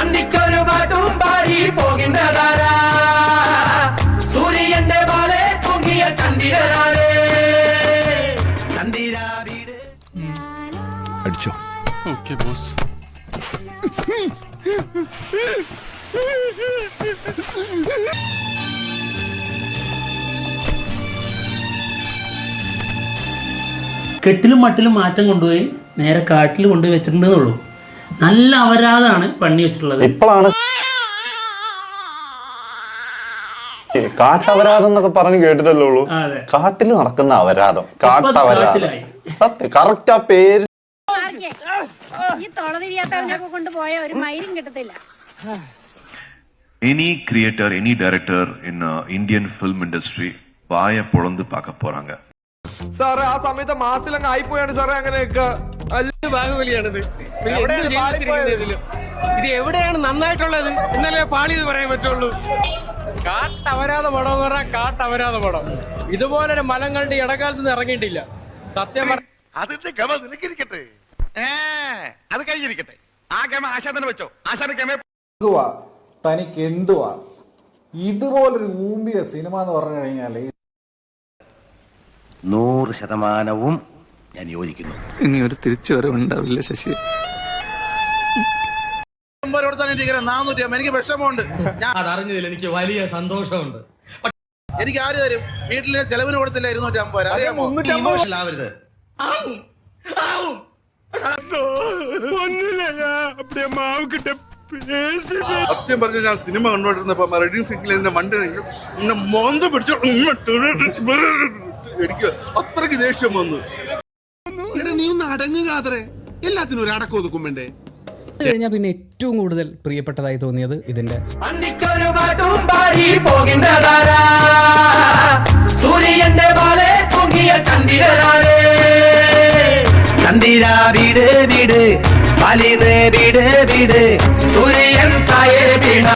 അന്തിക്കൊരു പാട്ടും പാടി പോകിன்றതാരാ സൂര്യന്റെ പോലെ പൊങ്ങിയ ചന്ദ്രനാണ് ചന്ദ്ര വീട്. അടിച്ചോ. Okay boss. കെട്ടിലും മട്ടിലും മാറ്റം കൊണ്ടുപോയി നേരെ കാട്ടിൽ കൊണ്ടുപോയി വെച്ചിട്ടുണ്ടെന്നുള്ളൂ. നല്ല അപരാധമാണ് പണി വെച്ചിട്ടുള്ളത് ഇപ്പോഴാണ് കാട്ടപരാധം എന്നൊക്കെ പറഞ്ഞ് കേട്ടിട്ടല്ലേ ഉള്ളൂ ആ, അതെ കാട്ടിൽ നടക്കുന്ന അപരാധം കാട്ടപരാധം കാട്ടിലായി. സത്യം കറക്റ്റ് ആ പേര് മാറിക്കേ. ഈ തൊളതിരിയാത്തവനൊക്കെ കൊണ്ടുപോയ ഒരു മയിലും കിട്ടത്തില്ല any creator any director in Indian film industry வாயை பொழந்து பார்க்க போறாங்க സാറേ ആ സമയത്ത് മാസിലങ്ങ് ആയിപ്പോയാണ് സാറേ അങ്ങനെയൊക്കെ ബാഹുബലിയാണിത്. എന്ത് ജീവിച്ചിരിക്കുന്നത് ഇതിൽ? ഇത് എവിടെയാണ് നന്നായിട്ടുള്ളത്? ഇന്നലെ പാളി എന്ന് പറയാൻ പറ്റുള്ളൂ. കാട്ടവരാതെ പടം എന്ന് പറഞ്ഞാൽ കാട്ടവരാതെ പടം. ഇതുപോലൊരു മലം കണ്ട് ഇടക്കാലത്ത് നിന്ന് ഇറങ്ങിയിട്ടില്ല. സത്യം പറ അതിന്റെ ഗമ നിനക്കിരിക്കട്ടെ. അത് കഴിഞ്ഞിരിക്കട്ടെ. ആ ഗമ വെച്ചോ. ആശാന ഗമ എന്തുവാ? തനിക്ക് എന്തുവാ? ഇതുപോലൊരു ഊമ്പിയ സിനിമ എന്ന് പറഞ്ഞു കഴിഞ്ഞാൽ നൂറ് ശതമാനവും ഞാൻ യോജിക്കുന്നു ഇനി ഒരു തിരിച്ചു വരവുണ്ടാവില്ല ശശി നാനൂറ്റി എനിക്ക് വിഷമമുണ്ട് അതറിഞ്ഞതിൽ എനിക്ക് വലിയ സന്തോഷമുണ്ട് എനിക്ക് ആര് തരും വീട്ടിൽ ചെലവിന് കൊടുത്തില്ല ഇരുന്നൂറ്റി അമ്പത് അറിയാമോ ആവരുത് സത്യം പറഞ്ഞ ഞാൻ സിനിമ കണ്ടോണ്ടിരുന്നപ്പോ റെഡിങ് സീറ്റിൽ എന്റെ നിന്നു എന്നെ മോന്ത പിടിച്ചു എനിക്ക് അത്രയ്ക്ക് ദേഷ്യം വന്നു ഒന്ന് അടങ്ങുക അത്രേ എല്ലാത്തിനും ഒരു അടക്കം ഒതുക്കും കഴിഞ്ഞാൽ പിന്നെ ഏറ്റവും കൂടുതൽ പ്രിയപ്പെട്ടതായി തോന്നിയത് ഇതിന്റെ സൂര്യന്റെ പോലെ പൊങ്ങിയ ചന്ദ്രനാണ്. ചന്ദ്ര വീട് വീട്. പാലിന് വീട് വീട്. സൂര്യൻ തായേ വീണ